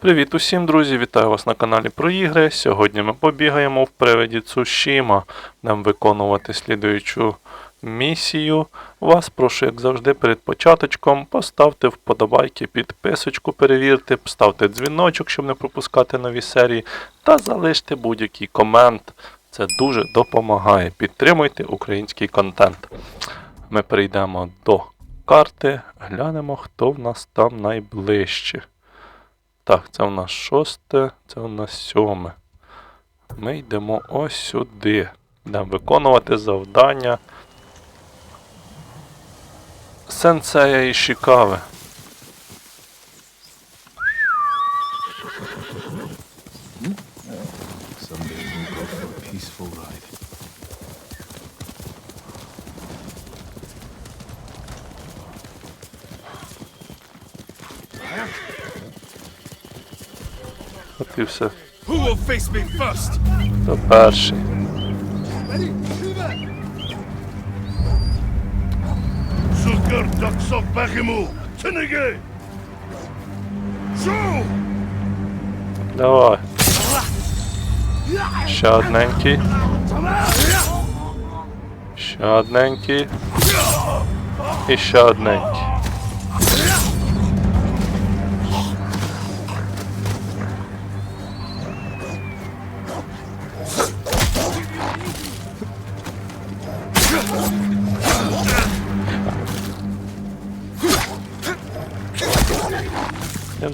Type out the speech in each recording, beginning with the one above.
Привіт усім, друзі! Вітаю вас на каналі про ігри. Сьогодні ми побігаємо в привиді Цушіма. Нам виконувати слідуючу місію. Вас прошу, як завжди, перед початочком поставте вподобайки, підписочку перевірте, ставте дзвіночок, щоб не пропускати нові серії, та залиште будь-який комент. Це дуже допомагає. Підтримуйте український контент. Ми перейдемо до карти, глянемо, хто в нас там найближче. Так, це у нас шосте, це у нас сьоме. Ми йдемо ось сюди. Йдемо виконувати завдання Сенсея Ішікави. Someday we'll go for a peaceful ride. От і все. Це перший. Давай. Ще одненький. Ще одненький. І ще одненький.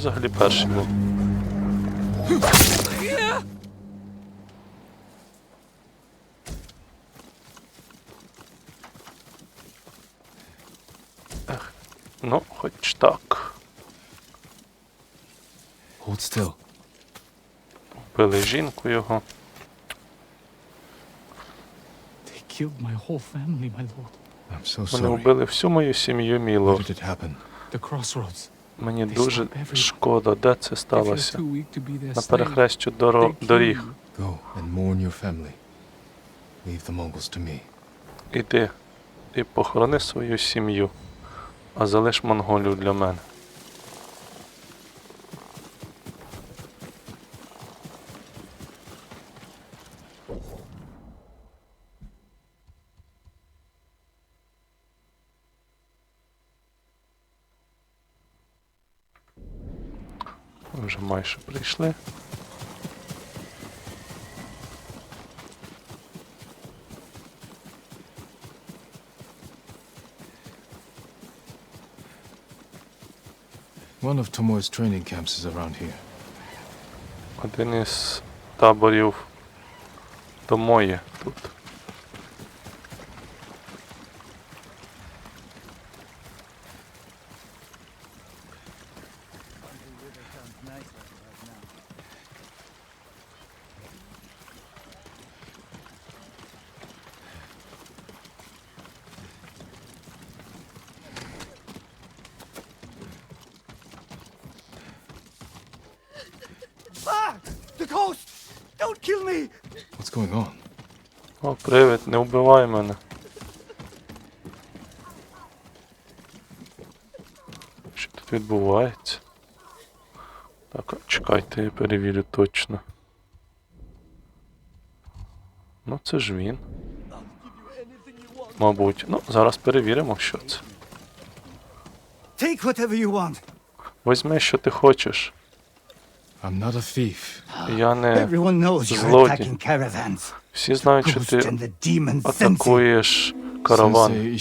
Взагалі перший був. Ех, ну, хоч так. Hold still. Вбили жінку його. They killed my whole family, my lord. I'm so Вони sorry. вбили всю мою сім'ю, мій Where лорд. did it happen? The crossroads. Мені дуже шкода, де це сталося. На kill доріг. Іди і похорони свою сім'ю, а залиш монголів для мене. Майже прийшли. One of Tomoe's training camps is around here. Один із таборів Томої тут. The ghost! Don't kill me! What's going on? О, привид, не вбивай мене. Що тут відбувається? Так, чекайте, я перевірю точно. Ну, це ж він. Мабуть. Ну, зараз перевіримо, що це. Take whatever you want. Возьми, що ти хочеш. I'm not a thief. Я не. Everyone knows you're Злодій. attacking caravans. Всі знають, що ти атакуєш караван.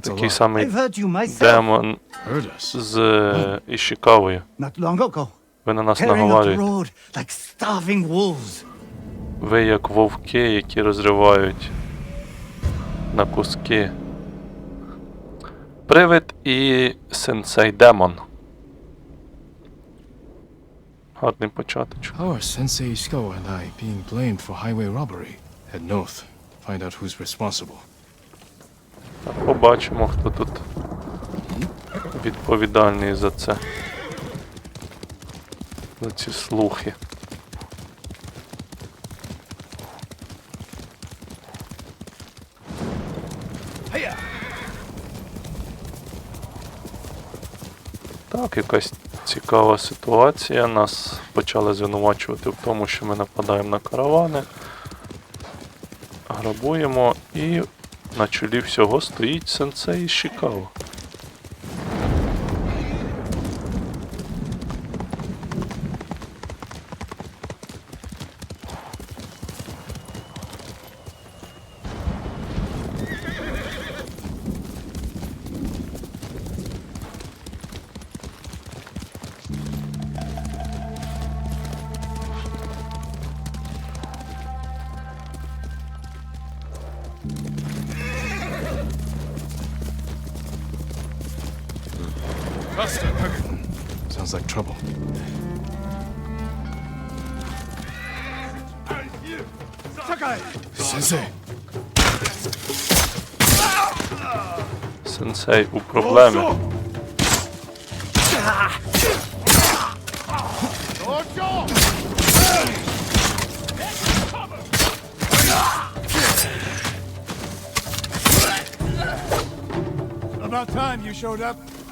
Такий самий демон з е, Ішікавою. Ви на нас wolves. Ви як вовки, які розривають на куски. Привид і сенсей демон. Гарний початочок. Are Sensei Ishikawa and I being blamed for highway robbery? Head north. Find out who's responsible. Так, побачимо, хто тут відповідальний за це. За ці слухи. Так, якась цікава ситуація. Нас почали звинувачувати в тому, що ми нападаємо на каравани, грабуємо. І на чолі всього стоїть сенсей Buster. Sounds like trouble. Sakai! Sensei! Sensei u problemy. About time you showed up.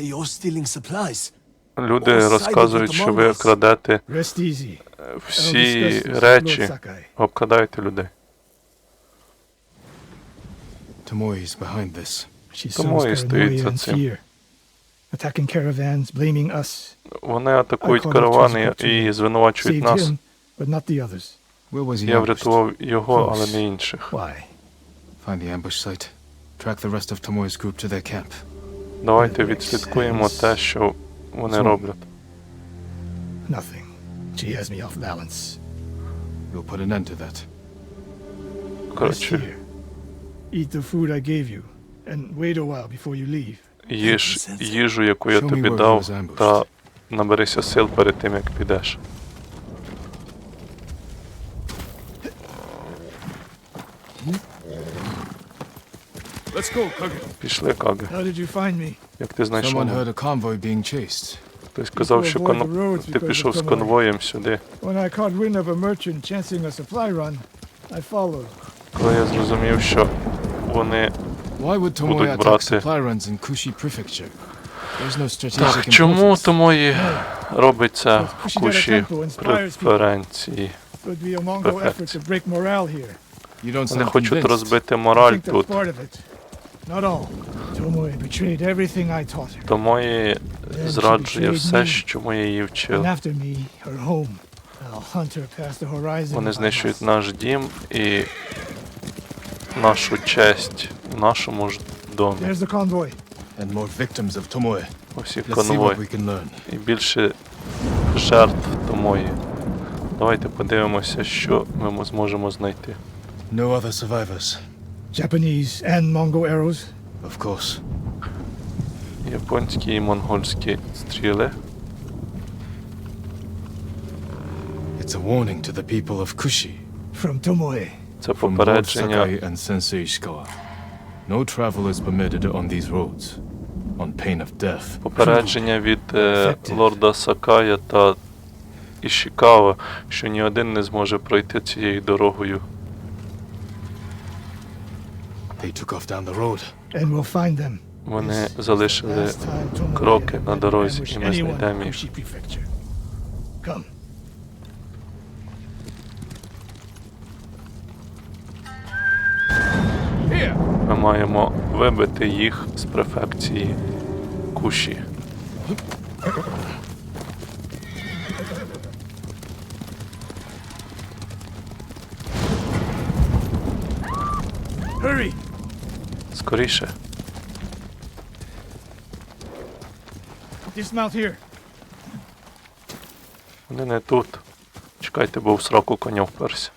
you're stealing supplies. Люди розказують, що ви крадете Rest easy. всі речі, обкрадаєте людей. Sows стоїть за цим. fear. Attacking caravans, blaming us. Вони атакують каравани і звинувачують нас. Я врятував його, але не інших. Why? Find the ambush site. Track the rest of Tomoe's group to their camp. Давайте відслідкуємо те, що вони роблять. Nothing. She has me off balance. We'll put an end to that. Rest Коротше, here. Eat the food I gave you, and wait a while before you leave. їж їжу, яку я тобі дав, та наберися сил перед тим, як підеш. Пішли, Каге. How did you find me? Як ти знайшов Someone мене? heard a convoy being chased. Хтось сказав, що кон... ти пішов з конвоєм сюди. Коли я зрозумів, що вони. Why would Tomoe Будуть брати. supply runs in Kushi Prefecture? There's no strategic Так, чому і робиться в куші преференції? Вони хочуть розбити мораль тут. Part of it. Not all. Tomoe betrayed everything I taught her. Тому і Then she зраджує все, що я її And вчив. after me, her home. I'll hunt her past the horizon. Вони знищують наш дім і нашу честь в нашому ж домі. There's the convoy. And more victims of Tomoe. Усі Let's see конвой. what we can learn. І більше жертв томої. Давайте подивимося, що ми мо- зможемо знайти. No other survivors, Japanese and Mongol arrows. of course. Японські і монгольські стріли. It's a warning to the people of Kushi From Tomoe. Це попередження Sakai and Sensei Ishikawa. No travel is permitted on these roads, on pain of death. Попередження від е, лорда Сакая та Ішікава, що ні один не зможе пройти цією дорогою. They took off down the road. And we'll find them. Вони залишили кроки на дорозі, і ми знайдемо їх. Come. Ми маємо вибити їх з префекції Куші. Hurry! Скоріше. Вони не тут. Чекайте, бо в сраку коня вперся.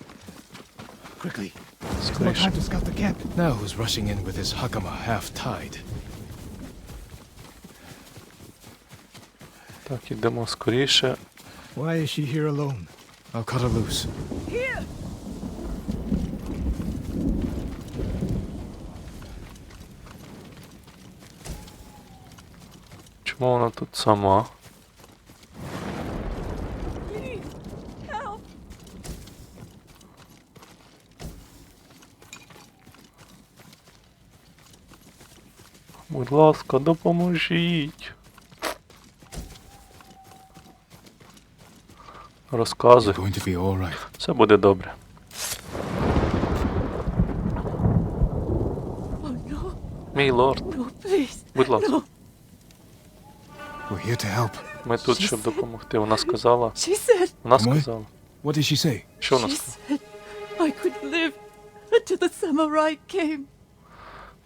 Скоріше. Now who's rushing in with his hakama half tied? Так, ідемо скоріше. Why is she here alone? I'll cut her loose. Here! Чому вона тут сама? Будь ласка, допоможіть. Розказуй. Все буде добре. Oh Мій лорд, будь ласка, We're here to help. ми тут, щоб допомогти. Вона сказала. she said, Вона сказала. What did she say? Що вона she сказала? said I could live until the samurai came.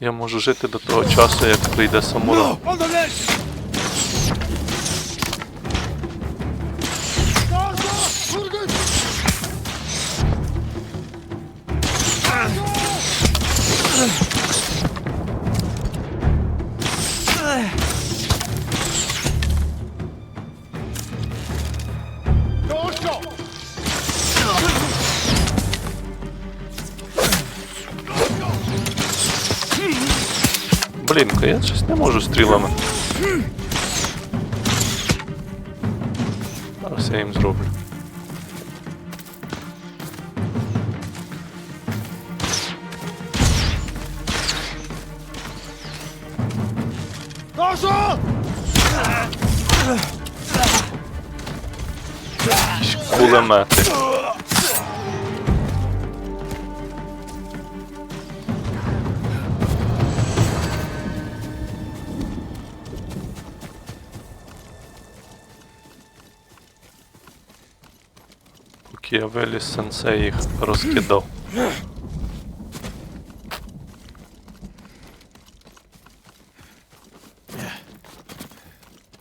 Я можу жити до того часу, як прийде самурай. On the ledge! Я щось не можу стрілами. Зараз я їм зроблю. Кулемети. Виліз, сенсей їх розкидав.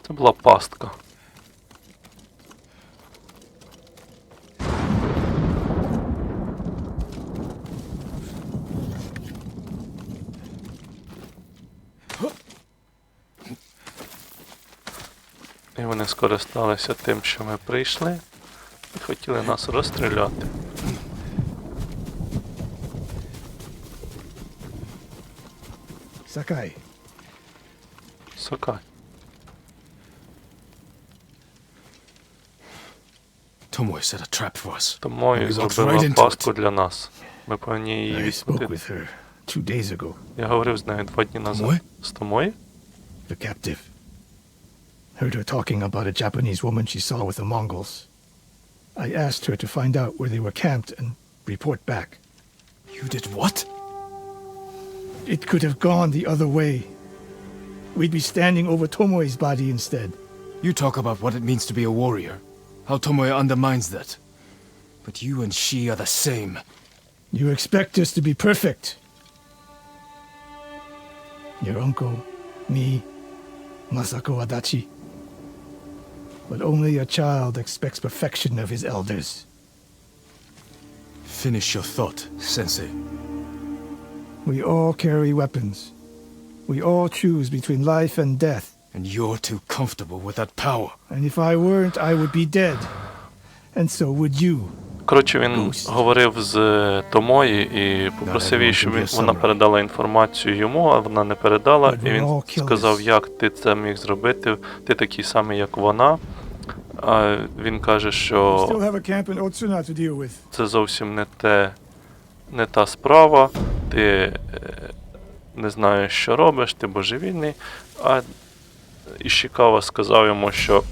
Це була пастка. І вони скористалися тим, що ми прийшли, хотіли нас розстріляти. Sakai, Сокай. Tomoe set a trap for us. Right зробила пастку для нас. Ми повинні її I spoke відпустити. with her two days ago. Я говорив з нею два дні назад. З Томої? The captive. Heard her talking about a Japanese woman she saw with the Mongols. I asked her to find out where they were camped and report back. You did what? It could have gone the other way. We'd be standing over Tomoe's body instead. You talk about what it means to be a warrior. How Tomoe undermines that. But you and she are the same. You expect us to be perfect. Your uncle, me, Masako Adachi. But only a child expects perfection of his elders. Finish your thought, Sensei. We all carry weapons. We all choose between life and death. And you're too comfortable with that power. And if I weren't, I would be dead. And so would you. Коротше, він говорив з Томої і попросив її, щоб вона передала інформацію йому, а вона не передала. І він сказав, як ти це міг зробити. Ти такий самий, як вона. А він каже, що це зовсім не те, не та справа. Ти е, не знаєш, що робиш, ти божевільний. А Ішікава сказав йому, що,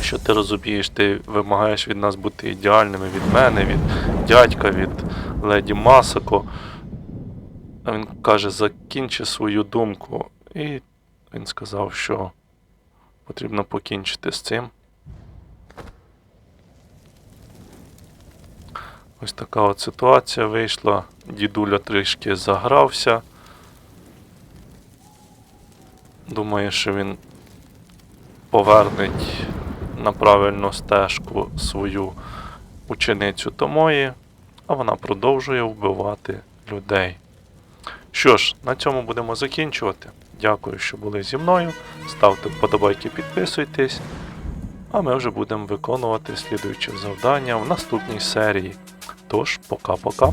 що ти розумієш, ти вимагаєш від нас бути ідеальними від мене, від дядька, від леді Масако. А він каже, закінчи свою думку. І він сказав, що потрібно покінчити з цим. Ось така от ситуація вийшла. Дідуля трішки загрався. Думає, що він повернеть на правильну стежку свою ученицю Томої, а вона продовжує вбивати людей. Що ж, на цьому будемо закінчувати. Дякую, що були зі мною. Ставте вподобайки, підписуйтесь. а ми вже будемо виконувати слідуючі завдання в наступній серії. Тож, пока-пока.